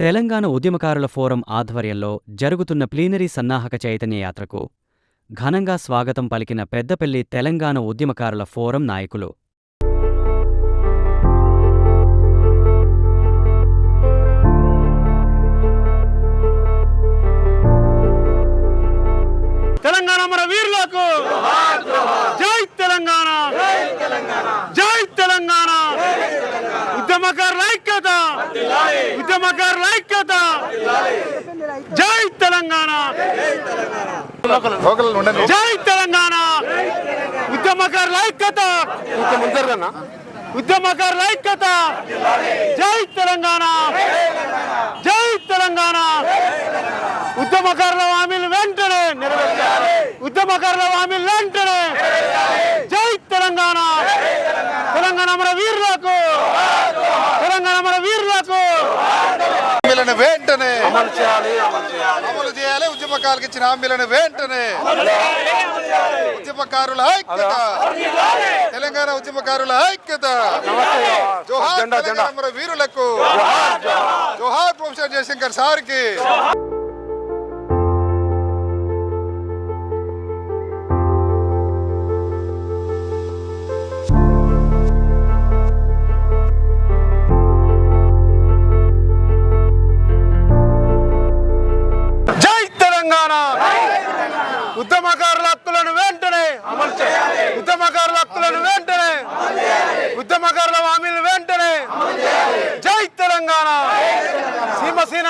తెలంగాణ ఉద్యమకారుల ఫోరం ఆధ్వర్యంలో జరుగుతున్న ప్లీనరీ సన్నాహక చైతన్య యాత్రకు ఘనంగా స్వాగతం పలికిన పెద్దపల్లి తెలంగాణ ఉద్యమకారుల ఫోరం నాయకులు. తెలంగాణ మన వీరులకు! జై తెలంగాణ! జై తెలంగాణ! ఉద్యమకారుల ఐక్య! ఉద్యమకారుల ఐక్యత. జై తెలంగాణ. జై తెలంగాణ. ఉద్యమకారుల ఐక్యత. ఉద్యమకారుల ఐక్యత. జై తెలంగాణ. జై తెలంగాణ. ఉద్యమకారుల హామీలు వెంటనే నెరవేర్చాలి. ఉద్యమకారుల హామీలు వెంటనే జై తెలంగాణ. తెలంగాణ మన వీరులకు తెలంగాణ మన వీరులకు హామీలను వెంటనే. అమలు చేయాలి అమలు చేయాలి. ఉద్యమకారులకు ఇచ్చిన హామీలను వెంటనే. ఉద్యమకారుల ఐక్యత. తెలంగాణ ఉద్యమకారుల ఐక్యత. జోహార్. తెలంగాణ వీరులకు. జోహార్ ప్రొఫెసర్ జయశంకర్ సార్కి.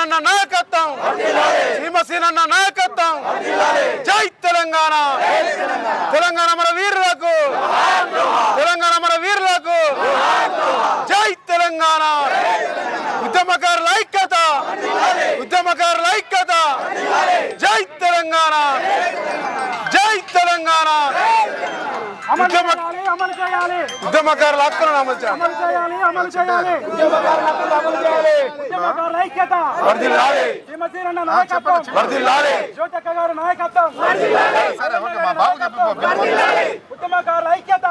అన్న నాయకత్వం. సీమసీనన్న నాయకత్వం. జై తెలంగాణ. తెలంగాణ మన వీరులకు. తెలంగాణ మన వీరులకు. జై తెలంగాణ. ఉద్యమకారుల ఐక్యత. ఉద్యమకారుల ఐక్యత. జై తెలంగాణ. జై తెలంగాణ. ఉద్యమకారుల హక్కులను అమలు చేయాలి. ఉద్యమకారుల ఐక్యత. బాబు చెప్పు ఉద్యమకారుల ఐక్యత.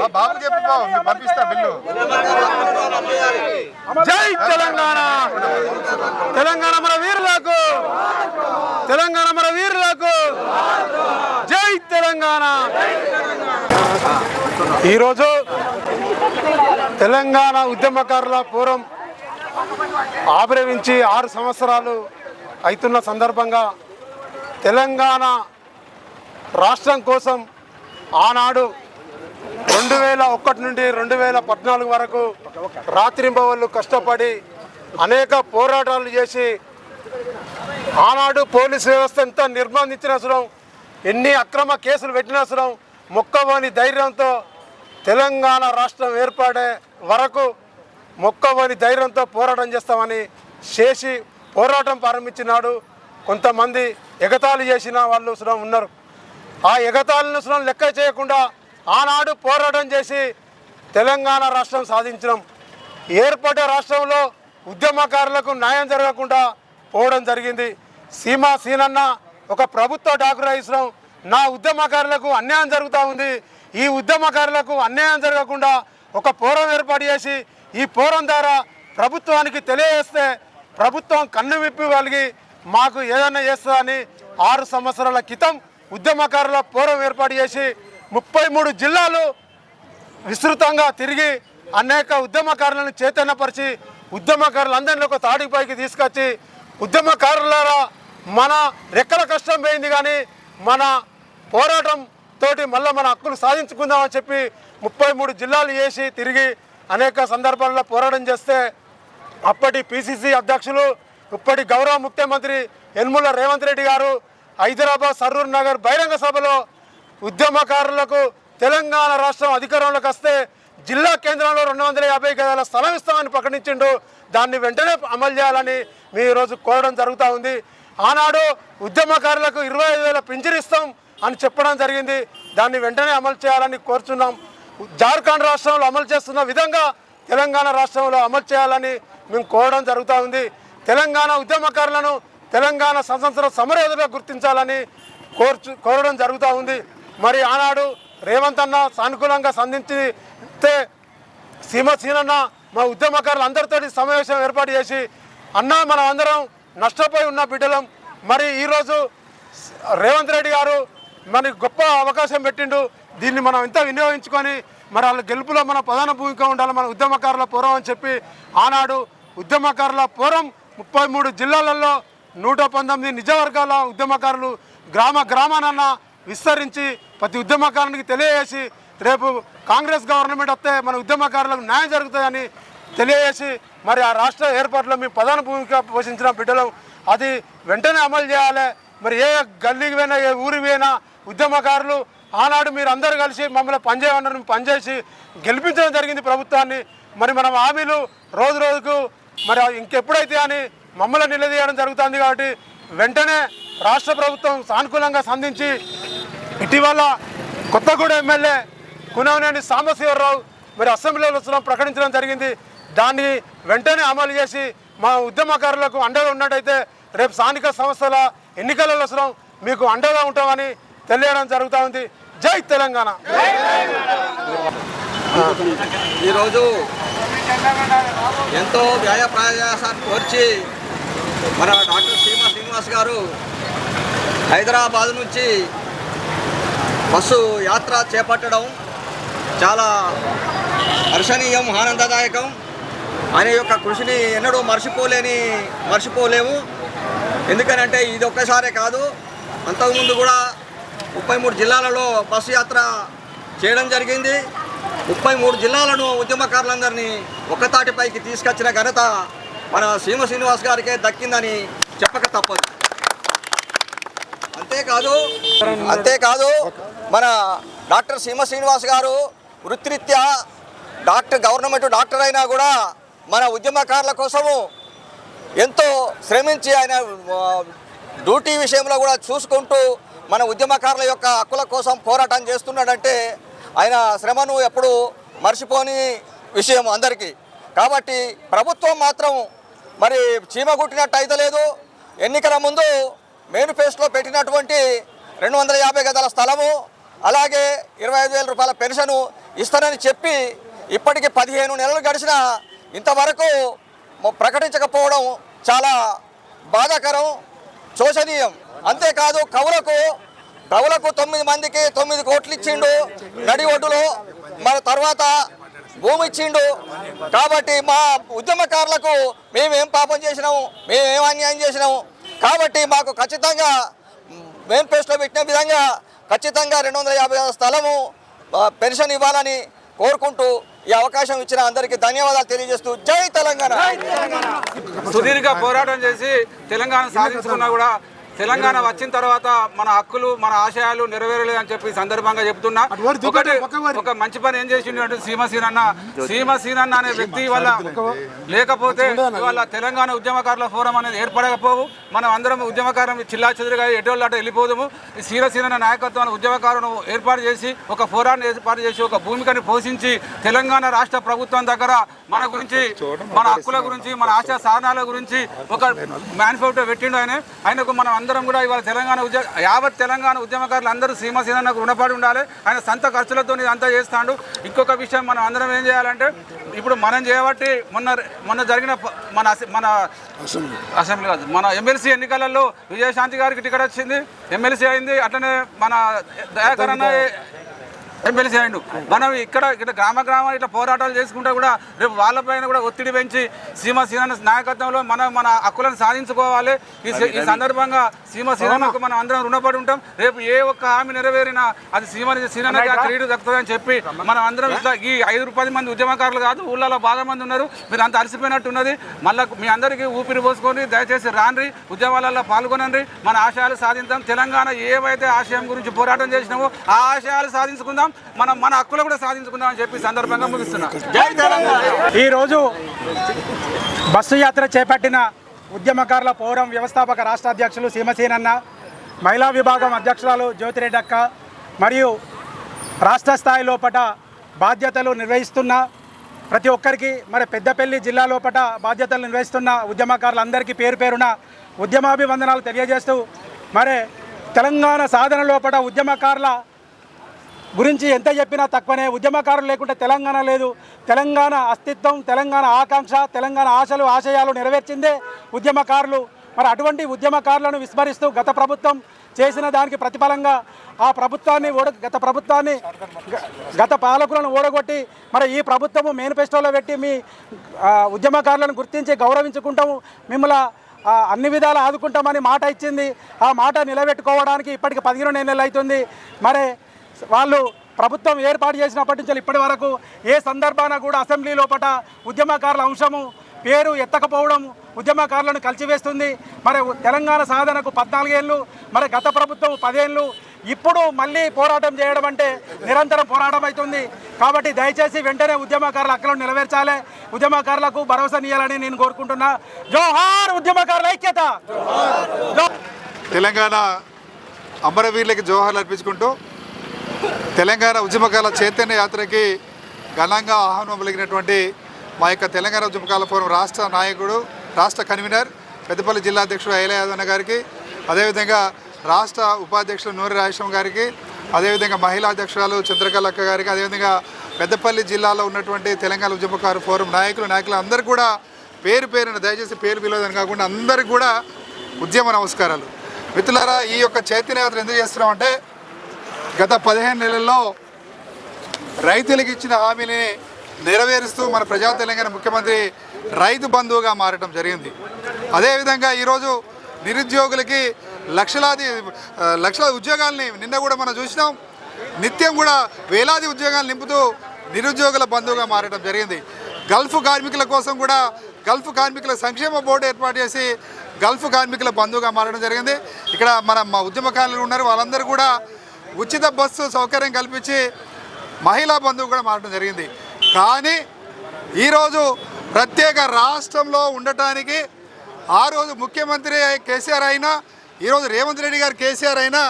మా బాబు చెప్పు మీరు పంపిస్తా బిల్లు. జై తెలంగాణ. తెలంగాణ మన వీరులకు తెలంగాణ మన వీరులకు జై తెలంగాణ ఈరోజు తెలంగాణ ఉద్యమకారుల పూర్వం ఆవిర్వించి ఆరు సంవత్సరాలు అవుతున్న సందర్భంగా తెలంగాణ రాష్ట్రం కోసం ఆనాడు రెండు వేల ఒకటి నుండి రెండు వేల పద్నాలుగు వరకు రాత్రింబవళ్ళు కష్టపడి అనేక పోరాటాలు చేసి ఆనాడు పోలీసు వ్యవస్థ ఎంత నిర్బంధించిన అవసరం ఎన్ని అక్రమ కేసులు పెట్టిన అవసరం మొక్కవని ధైర్యంతో తెలంగాణ రాష్ట్రం ఏర్పడే వరకు మొక్కవని ధైర్యంతో పోరాటం చేస్తామని చేసి పోరాటం ప్రారంభించినాడు. కొంతమంది ఎగతాళి చేసిన వాళ్ళు సుడం ఉన్నారు. ఆ ఎగతాళిని సుడం లెక్క చేయకుండా ఆనాడు పోరాటం చేసి తెలంగాణ రాష్ట్రం సాధించడం ఏర్పడే రాష్ట్రంలో ఉద్యమకారులకు న్యాయం జరగకుండా పోవడం జరిగింది. సీమా సీనన్న ఒక ప్రభుత్వ డాకురాయిస్రం నా ఉద్యమకారులకు అన్యాయం జరుగుతూ ఉంది. ఈ ఉద్యమకారులకు అన్యాయం జరగకుండా ఒక పోరం ఏర్పాటు చేసి ఈ పోరం ద్వారా ప్రభుత్వానికి తెలియజేస్తే ప్రభుత్వం కన్ను విప్పి కలిగి మాకు ఏదైనా చేస్తుందని ఆరు సంవత్సరాల క్రితం ఉద్యమకారుల పోరం ఏర్పాటు చేసి ముప్పై మూడు జిల్లాలు విస్తృతంగా తిరిగి అనేక ఉద్యమకారులను చైతన్యపరిచి ఉద్యమకారులందరినీ ఒక తాడిపైకి తీసుకొచ్చి ఉద్యమకారులారా మన రెక్కల కష్టం పోయింది కానీ మన పోరాటం తోటి మళ్ళీ మన హక్కులు సాధించుకుందామని చెప్పి ముప్పై మూడు జిల్లాలు చేసి తిరిగి అనేక సందర్భాల్లో పోరాటం చేస్తే అప్పటి పిసిసి అధ్యక్షులు ఇప్పటి గౌరవ ముఖ్యమంత్రి యనమల రేవంత్ రెడ్డి గారు హైదరాబాద్ సరూర్ నగర్ బహిరంగ సభలో ఉద్యమకారులకు తెలంగాణ రాష్ట్రం అధికారంలోకి వస్తే జిల్లా కేంద్రంలో రెండు వందల యాభై గదాల స్థలం ఇస్తామని ప్రకటించిండు. దాన్ని వెంటనే అమలు చేయాలని మీ ఈరోజు కోరడం జరుగుతూ ఉంది. ఆనాడు ఉద్యమకారులకు ఇరవై ఐదు వేల పింఛనిస్తాం అని చెప్పడం జరిగింది. దాన్ని వెంటనే అమలు చేయాలని కోరుచున్నాం. జార్ఖండ్ రాష్ట్రంలో అమలు చేస్తున్న విధంగా తెలంగాణ రాష్ట్రంలో అమలు చేయాలని మేము కోరడం జరుగుతూ ఉంది. తెలంగాణ ఉద్యమకారులను తెలంగాణ స్వతంత్ర సమరయోధులుగా గుర్తించాలని కోర్చు కోరడం జరుగుతూ ఉంది. మరి ఆనాడు రేవంత్ అన్న సానుకూలంగా సంధించితే సీమ సీనన్న మా ఉద్యమకారులు అందరితో సమావేశం ఏర్పాటు చేసి అన్నా మనం అందరం నష్టపోయి ఉన్న బిడ్డలం. మరి ఈరోజు రేవంత్ రెడ్డి గారు మనకి గొప్ప అవకాశం పెట్టిండు. దీన్ని మనం ఎంత వినియోగించుకొని మరి వాళ్ళ గెలుపులో మన ప్రధాన భూమిక ఉండాలి మన ఉద్యమకారుల పూర్వం అని చెప్పి ఆనాడు ఉద్యమకారుల పూర్వం ముప్పై మూడు జిల్లాలలో నూట పంతొమ్మిది నిజవర్గాల ఉద్యమకారులు గ్రామ గ్రామానన్న విస్తరించి ప్రతి ఉద్యమకారునికి తెలియజేసి రేపు కాంగ్రెస్ గవర్నమెంట్ వస్తే మన ఉద్యమకారులకు న్యాయం జరుగుతుందని తెలియజేసి మరి ఆ రాష్ట్ర ఏర్పాటులో మేము ప్రధాన భూమిక పోషించిన బిడ్డలు. అది వెంటనే అమలు చేయాలి. మరి ఏ గల్లీకి పోయినా ఏ ఊరికి పోయినా ఉద్యమకారులు ఆనాడు మీరు అందరూ కలిసి మమ్మల్ని పనిచేయమన్నారు పనిచేసి గెలిపించడం జరిగింది ప్రభుత్వాన్ని. మరి మనం హామీలు రోజు రోజుకు మరి ఇంకెప్పుడైతే అని మమ్మల్ని నిలదీయడం జరుగుతుంది కాబట్టి వెంటనే రాష్ట్ర ప్రభుత్వం సానుకూలంగా స్పందించి ఇటీవల కొత్తగూడ ఎమ్మెల్యే కునవనేని సాంబశివరావు మరి అసెంబ్లీలో వస్తున్న ప్రకటించడం జరిగింది. దాన్ని వెంటనే అమలు చేసి మా ఉద్యమకారులకు అండగా ఉన్నట్టయితే రేపు స్థానిక సంస్థల ఎన్నికలలో వస్తున్నాం. మీకు అండగా ఉంటామని తెలియడం జరుగుతూ ఉంది. జై తెలంగాణ. ఈరోజు ఎంతో వ్యాయ ప్రయాసాన్ని కోర్చి మన డాక్టర్ సీమా శ్రీనివాస్ గారు హైదరాబాద్ నుంచి బస్సు యాత్ర చేపట్టడం చాలా హర్షణీయం ఆనందదాయకం. ఆయన యొక్క కృషిని ఎన్నడూ మర్చిపోలేని మర్చిపోలేము. ఎందుకనంటే ఇది ఒక్కసారే కాదు అంతకుముందు కూడా ముప్పై మూడు జిల్లాలలో బస్సు యాత్ర చేయడం జరిగింది. ముప్పై మూడు జిల్లాలను ఉద్యమకారులందరినీ ఒక్కతాటిపైకి తీసుకొచ్చిన ఘనత మన సీమ శ్రీనివాస్ గారికే దక్కిందని చెప్పక తప్పదు. అంతేకాదు అంతేకాదు మన డాక్టర్ సీమ శ్రీనివాస్ గారు వృత్తిరీత్యా డాక్టర్ గవర్నమెంట్ డాక్టర్ అయినా కూడా మన ఉద్యమకారుల కోసము ఎంతో శ్రమించి ఆయన డ్యూటీ విషయంలో కూడా చూసుకుంటూ మన ఉద్యమకారుల యొక్క హక్కుల కోసం పోరాటం చేస్తున్నాడంటే ఆయన శ్రమను ఎప్పుడు మర్చిపోని విషయం అందరికీ. కాబట్టి ప్రభుత్వం మాత్రం మరి చీమ కుట్టినట్టు అయితే లేదు. ఎన్నికల ముందు మేనిఫెస్టోలో పెట్టినటువంటి రెండు వందల యాభై గదాల స్థలము అలాగే ఇరవై ఐదు వేల రూపాయల పెన్షను ఇస్తానని చెప్పి ఇప్పటికి పదిహేను నెలలు గడిచిన ఇంతవరకు ప్రకటించకపోవడం చాలా బాధాకరం శోచనీయం అంతేకాదు కవులకు కవులకు తొమ్మిది మందికి తొమ్మిది కోట్లు ఇచ్చిండు నడి ఒడ్డులో. మరి తర్వాత భూమి ఇచ్చిండు. కాబట్టి మా ఉద్యమకారులకు మేమేం పాపం చేసినాము మేమేం అన్యాయం చేసినాము. కాబట్టి మాకు ఖచ్చితంగా మేనిఫెస్టోలో పెట్టిన విధంగా ఖచ్చితంగా రెండు వందల యాభై స్థలము పెన్షన్ ఇవ్వాలని కోరుకుంటూ ఈ అవకాశం ఇచ్చిన అందరికీ ధన్యవాదాలు తెలియజేస్తూ జై తెలంగాణ. సుదీర్ఘ పోరాటం చేసి తెలంగాణ సాధించుకున్నా కూడా తెలంగాణ వచ్చిన తర్వాత మన హక్కులు మన ఆశయాలు నెరవేరలేదు అని చెప్పి సందర్భంగా చెప్తున్నా. ఒకటి ఒక మంచి పని ఏం చేసిండు అంటే సీమ సీనన్న. సీమ సీనన్న అనే వ్యక్తి వల్ల లేకపోతే ఇవాళ తెలంగాణ ఉద్యమకారుల ఫోరం అనేది ఏర్పడకపోవు. మనం అందరం ఉద్యమకారం చిల్లా చెదురుగా ఎటువంటి అటు వెళ్ళిపోదాము. ఈ సీన సీనన్న నాయకత్వాన్ని ఉద్యమకారును ఏర్పాటు చేసి ఒక ఫోరాన్ని ఏర్పాటు చేసి ఒక భూమికని పోషించి తెలంగాణ రాష్ట్ర ప్రభుత్వం దగ్గర మన గురించి మన హక్కుల గురించి మన ఆశా సాధనాల గురించి ఒక మేనిఫెస్టో పెట్టిండు ఆయన. ఆయనకు మనం అందరం కూడా ఇవాళ తెలంగాణ ఉద్య యావత్ తెలంగాణ ఉద్యమకారులు అందరూ సీమసీనకు రుణపడి ఉండాలి. ఆయన సొంత ఖర్చులతో ఇదంతా చేస్తాడు. ఇంకొక విషయం మనం అందరం ఏం చేయాలంటే ఇప్పుడు మనం చేయబట్టి మొన్న మొన్న జరిగిన మన మన అసెంబ్లీ. కాదు మన ఎమ్మెల్సీ ఎన్నికలలో విజయశాంతి గారికి టికెట్ వచ్చింది. ఎమ్మెల్సీ అయింది అట్లనే మన దయాకర్ అన్న ఎమ్మెల్సీ అయిండు మనం ఇక్కడ ఇక్కడ గ్రామ గ్రామం ఇట్లా పోరాటాలు చేసుకుంటే కూడా రేపు వాళ్ళపైన కూడా ఒత్తిడి పెంచి సీమ సీన నాయకత్వంలో మనం మన హక్కులను సాధించుకోవాలి. ఈ సందర్భంగా సీమ సీనకు మనం అందరం రుణపడి ఉంటాం. రేపు ఏ ఒక్క హామీ నెరవేరినా అది సీమ సీనకి ఆ క్రీడ దక్కుతుందని చెప్పి మనం అందరం ఈ ఐదు పది మంది ఉద్యమకారులు కాదు ఊళ్ళలో బాగా మంది ఉన్నారు. మీరు అంత అలసిపోయినట్టు ఉన్నది మళ్ళీ మీ అందరికీ ఊపిరి పోసుకొని దయచేసి రాండ్రి ఉద్యమాలలో పాల్గొనండి మన ఆశయాలు సాధిద్దాం తెలంగాణ ఏవైతే ఆశయం గురించి పోరాటం చేసినామో ఆ ఆశయాలు సాధించుకుందాం. మనం మన హక్కులు కూడా సాధించుకుందామని చెప్పి సందర్భంగా ముగిస్తున్నాం. ఈరోజు బస్సు యాత్ర చేపట్టిన ఉద్యమకారుల పౌరం వ్యవస్థాపక రాష్ట్ర అధ్యక్షులు సీమసేనన్న మహిళా విభాగం అధ్యక్షురాలు జ్యోతిరెడ్డి అక్క మరియు రాష్ట్ర స్థాయి లోపట బాధ్యతలు నిర్వహిస్తున్న ప్రతి ఒక్కరికి మరి పెద్దపల్లి జిల్లా లోపట బాధ్యతలు నిర్వహిస్తున్న ఉద్యమకారులందరికీ పేరు పేరున ఉద్యమాభివందనాలు తెలియజేస్తూ మరి తెలంగాణ సాధన లోపట ఉద్యమకారుల గురించి ఎంత చెప్పినా తక్కువనే. ఉద్యమకారులు లేకుంటే తెలంగాణ లేదు. తెలంగాణ అస్తిత్వం తెలంగాణ ఆకాంక్ష తెలంగాణ ఆశలు ఆశయాలు నెరవేర్చిందే ఉద్యమకారులు. మరి అటువంటి ఉద్యమకారులను విస్మరిస్తూ గత ప్రభుత్వం చేసిన దానికి ప్రతిఫలంగా ఆ ప్రభుత్వాన్ని ఓడ గత ప్రభుత్వాన్ని గ- గత పాలకులను ఓడగొట్టి మరి ఈ ప్రభుత్వము మేనిఫెస్టోలో పెట్టి మీ ఉద్యమకారులను గుర్తించి గౌరవించుకుంటాము. మిమ్మల్ని అన్ని విధాలు ఆదుకుంటామని మాట ఇచ్చింది. ఆ మాట నిలబెట్టుకోవడానికి ఇప్పటికి పదిహేను నెలలు అవుతుంది. మరి వాళ్ళు ప్రభుత్వం ఏర్పాటు చేసినప్పటి నుంచి ఇప్పటి వరకు ఏ సందర్భాన కూడా అసెంబ్లీ లోపల ఉద్యమకారుల అంశము పేరు ఎత్తకపోవడం ఉద్యమకారులను కలిసివేస్తుంది మరి తెలంగాణ సాధనకు పద్నాలుగేళ్ళు మరి గత ప్రభుత్వం పదేళ్ళు. ఇప్పుడు మళ్ళీ పోరాటం చేయడం అంటే నిరంతరం పోరాటం అవుతుంది. కాబట్టి దయచేసి వెంటనే ఉద్యమకారుల అక్కడ నెరవేర్చాలి. ఉద్యమకారులకు భరోసా ఇవ్వాలని నేను కోరుకుంటున్నా. జోహార్ ఉద్యమకారుల ఐక్యత! తెలంగాణ అమరవీరులకి జోహార్లు అర్పించుకుంటూ తెలంగాణ ఉద్యమకాల చైతన్య యాత్రకి ఘనంగా ఆహ్వానం పలికినటువంటి మా యొక్క తెలంగాణ ఉద్యమకాల ఫోరం రాష్ట్ర నాయకుడు రాష్ట్ర కన్వీనర్ పెద్దపల్లి జిల్లా అధ్యక్షుడు ఐలయాదన్న గారికి అదేవిధంగా రాష్ట్ర ఉపాధ్యక్షుడు నూరి రాజేశ్వరం గారికి అదేవిధంగా మహిళా అధ్యక్షురాలు చంద్రకళక్క గారికి అదేవిధంగా పెద్దపల్లి జిల్లాలో ఉన్నటువంటి తెలంగాణ ఉద్యమకారు ఫోరం నాయకులు నాయకులు అందరూ కూడా పేరు పేరున దయచేసి పేరు పిలవదని కాకుండా అందరికీ కూడా ఉద్యమ నమస్కారాలు. మిత్రులారా ఈ యొక్క చైతన్య యాత్ర ఎందుకు చేస్తున్నామంటే గత పదిహేను నెలల్లో రైతులకు ఇచ్చిన హామీని నెరవేరుస్తూ మన ప్రజా తెలంగాణ ముఖ్యమంత్రి రైతు బంధువుగా మారడం జరిగింది. అదేవిధంగా ఈరోజు నిరుద్యోగులకి లక్షలాది ఆ, లక్షలాది ఉద్యోగాల్ని నిన్న కూడా మనం చూసినాం. నిత్యం కూడా వేలాది ఉద్యోగాలు నింపుతూ నిరుద్యోగుల బంధువుగా మారడం జరిగింది. గల్ఫ్ కార్మికుల కోసం కూడా గల్ఫ్ కార్మికుల సంక్షేమ బోర్డు ఏర్పాటు చేసి గల్ఫ్ కార్మికుల బంధువుగా మారడం జరిగింది. ఇక్కడ మన మా ఉద్యమకారులు ఉన్నారు. వాళ్ళందరూ కూడా ఉచిత బస్సు సౌకర్యం కల్పించి మహిళా బంధువు కూడా మారడం జరిగింది. కానీ ఈరోజు ప్రత్యేక రాష్ట్రంలో ఉండటానికి ఆ రోజు ముఖ్యమంత్రి కేసీఆర్ అయినా ఈరోజు రేవంత్ రెడ్డి గారు కేసీఆర్ అయినా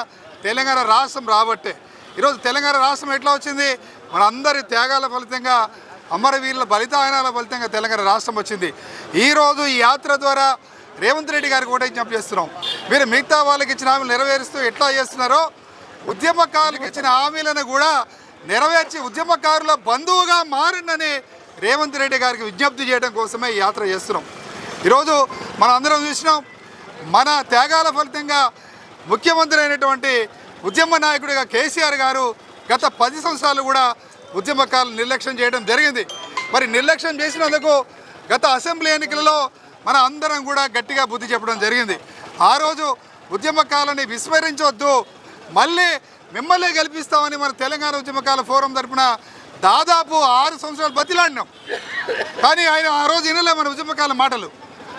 తెలంగాణ రాష్ట్రం రాబట్టే. ఈరోజు తెలంగాణ రాష్ట్రం ఎట్లా వచ్చింది? మనందరి త్యాగాల ఫలితంగా అమరవీరుల బలిదానాల ఫలితంగా తెలంగాణ రాష్ట్రం వచ్చింది. ఈరోజు ఈ యాత్ర ద్వారా రేవంత్ రెడ్డి గారికి కూడా విజ్ఞప్తి చేస్తున్నాం. మీరు మిగతా వాళ్ళకి ఇచ్చిన హామీలు నెరవేరుస్తూ ఎట్లా చేస్తున్నారో ఉద్యమకారులకు ఇచ్చిన హామీలను కూడా నెరవేర్చి ఉద్యమకారుల బంధువుగా మారిందని రేవంత్ రెడ్డి గారికి విజ్ఞప్తి చేయడం కోసమే యాత్ర చేస్తున్నాం. ఈరోజు మనం అందరం చూసినాం మన త్యాగాల ఫలితంగా ముఖ్యమంత్రి అయినటువంటి ఉద్యమ నాయకుడిగా కేసీఆర్ గారు గత పది సంవత్సరాలు కూడా ఉద్యమకారులు నిర్లక్ష్యం చేయడం జరిగింది. మరి నిర్లక్ష్యం చేసినందుకు గత అసెంబ్లీ ఎన్నికలలో మన అందరం కూడా గట్టిగా బుద్ధి చెప్పడం జరిగింది. ఆ రోజు ఉద్యమకాలని విస్మరించవద్దు మళ్ళీ మిమ్మల్ని గెలిపిస్తామని మన తెలంగాణ ఉద్యమకాల ఫోరం తరఫున దాదాపు ఆరు సంవత్సరాలు బతిలాడినాం. కానీ ఆయన ఆ రోజు వినలే మన ఉద్యమకాల మాటలు.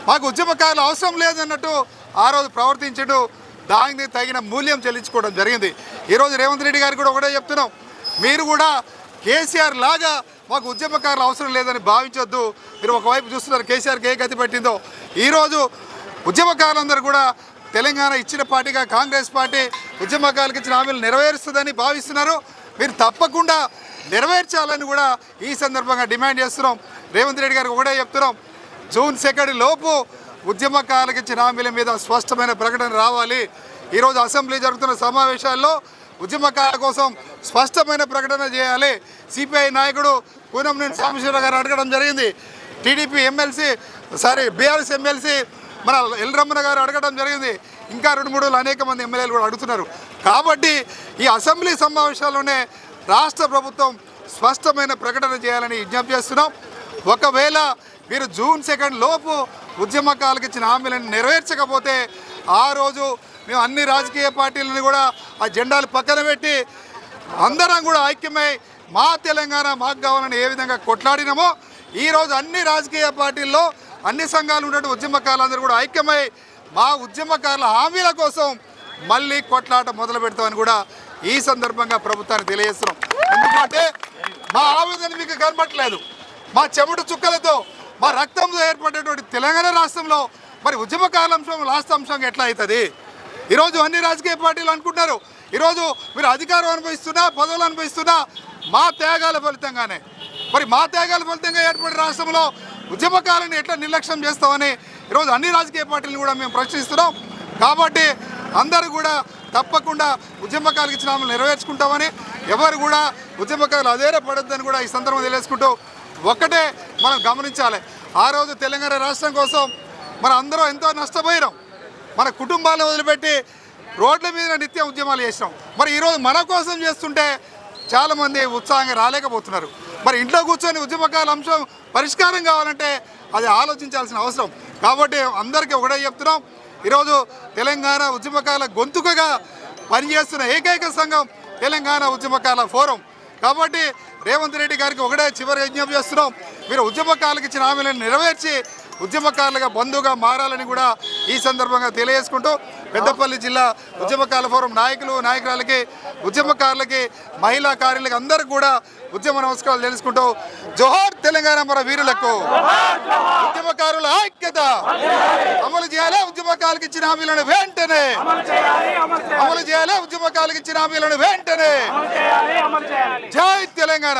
మాకు ఉద్యమకాలు అవసరం లేదన్నట్టు ఆ రోజు ప్రవర్తించడు. దానికి తగిన మూల్యం చెల్లించుకోవడం జరిగింది. ఈరోజు రేవంత్ రెడ్డి గారు కూడా ఒకటే చెప్తున్నాం. మీరు కూడా కేసీఆర్ లాగా మాకు ఉద్యమకారులు అవసరం లేదని భావించొద్దు. మీరు ఒకవైపు చూస్తున్నారు కేసీఆర్కి ఏ గతి పట్టిందో. ఈరోజు ఉద్యమకారులందరూ కూడా తెలంగాణ ఇచ్చిన పార్టీగా కాంగ్రెస్ పార్టీ ఉద్యమకాలకు ఇచ్చిన హామీలు నెరవేరుస్తుందని భావిస్తున్నారు. మీరు తప్పకుండా నెరవేర్చాలని కూడా ఈ సందర్భంగా డిమాండ్ చేస్తున్నాం. రేవంత్ రెడ్డి గారికి ఒకటే చెప్తున్నాం. జూన్ సెకండ్ లోపు ఉద్యమకాలకు ఇచ్చిన హామీల మీద స్పష్టమైన ప్రకటన రావాలి. ఈరోజు అసెంబ్లీ జరుగుతున్న సమావేశాల్లో ఉద్యమకాల కోసం స్పష్టమైన ప్రకటన చేయాలి. సిపిఐ నాయకుడు కూనంనేని సాంబశివరావు గారు అడగడం జరిగింది. TDP MLC sorry BRS MLC మన ఎల్ రమణ గారు అడగడం జరిగింది. ఇంకా రెండు మూడు అనేక మంది ఎమ్మెల్యేలు కూడా అడుగుతున్నారు. కాబట్టి ఈ అసెంబ్లీ సమావేశాల్లోనే రాష్ట్ర ప్రభుత్వం స్పష్టమైన ప్రకటన చేయాలని విజ్ఞప్తి చేస్తున్నాం. ఒకవేళ మీరు జూన్ సెకండ్ లోపు ఉద్యమకాలకు ఇచ్చిన హామీలను నెరవేర్చకపోతే ఆ రోజు మేము అన్ని రాజకీయ పార్టీలను కూడా ఆ జెండాలు పక్కన పెట్టి అందరం కూడా ఐక్యమై మా తెలంగాణ మాకు కావాలని ఏ విధంగా కొట్లాడినామో ఈరోజు అన్ని రాజకీయ పార్టీల్లో అన్ని సంఘాలు ఉన్నట్టు ఉద్యమకారులందరూ కూడా ఐక్యమై మా ఉద్యమకారుల హామీల కోసం మళ్ళీ కొట్లాట మొదలు పెడతామని కూడా ఈ సందర్భంగా ప్రభుత్వాన్ని తెలియజేస్తున్నాం. ఎందుకంటే మా ఆవేదన మీకు కనబట్టలేదు మా చెమట చుక్కలతో మా రక్తంతో ఏర్పడేటువంటి తెలంగాణ రాష్ట్రంలో మరి ఉద్యమకాల అంశం లాస్ట్ అంశంగా ఎట్లా అవుతుంది? ఈరోజు అన్ని రాజకీయ పార్టీలు అనుకుంటున్నారు. ఈరోజు మీరు అధికారం అనుభవిస్తున్నా పదవులు అనుభవిస్తున్నా మా త్యాగాల ఫలితంగానే. మరి మా త్యాగాల ఫలితంగా ఏర్పడిన రాష్ట్రంలో ఉద్యమకాలను ఎట్లా నిర్లక్ష్యం చేస్తామని ఈరోజు అన్ని రాజకీయ పార్టీలు కూడా మేము ప్రశ్నిస్తున్నాం. కాబట్టి అందరూ కూడా తప్పకుండా ఉద్యమకాలకు ఇచ్చిన హామీలు నెరవేర్చుకుంటామని ఎవరు కూడా ఉద్యమకారులు అదేరే పడొద్దని కూడా ఈ సందర్భంగా తెలియజేసుకుంటూ ఒక్కటే మనం గమనించాలి. ఆ రోజు తెలంగాణ రాష్ట్రం కోసం మన అందరం ఎంతో నష్టపోయినాం. మన కుటుంబాలను వదిలిపెట్టి రోడ్ల మీద నిత్యం ఉద్యమాలు చేసినాం. మరి ఈరోజు మన కోసం చేస్తుంటే చాలామంది ఉత్సాహంగా రాలేకపోతున్నారు. మరి ఇంట్లో కూర్చొని ఉద్యమకాల అంశం పరిష్కారం కావాలంటే అది ఆలోచించాల్సిన అవసరం. కాబట్టి అందరికీ ఒకటే చెప్తున్నాం. ఈరోజు తెలంగాణ ఉద్యమకాల గొంతుకగా పనిచేస్తున్న ఏకైక సంఘం తెలంగాణ ఉద్యమకాల ఫోరం. కాబట్టి రేవంత్ రెడ్డి గారికి ఒకటే చివరి విజ్ఞప్తి చేస్తున్నాం. మీరు ఉద్యమకాలకు ఇచ్చిన హామీలను నెరవేర్చి ఉద్యమకారులుగా బంధువుగా మారాలని కూడా ఈ సందర్భంగా తెలియజేసుకుంటూ పెద్దపల్లి జిల్లా ఉద్యమకాల ఫోరం నాయకులు నాయకురాలకి ఉద్యమకారులకి మహిళా కార్యాలకి అందరికీ కూడా ఉద్యమ నమస్కారాలు తెలుసుకుంటూ జోహార్ తెలంగాణ మన వీరులకు. ఉద్యమకారుల ఐక్యత. అమలు చేయాలి ఉద్యమకాలకు ఇచ్చిన హామీలను వెంటనే. అమలు చేయాలి ఉద్యమకాలకు ఇచ్చిన హామీలను వెంటనే. జై తెలంగాణ.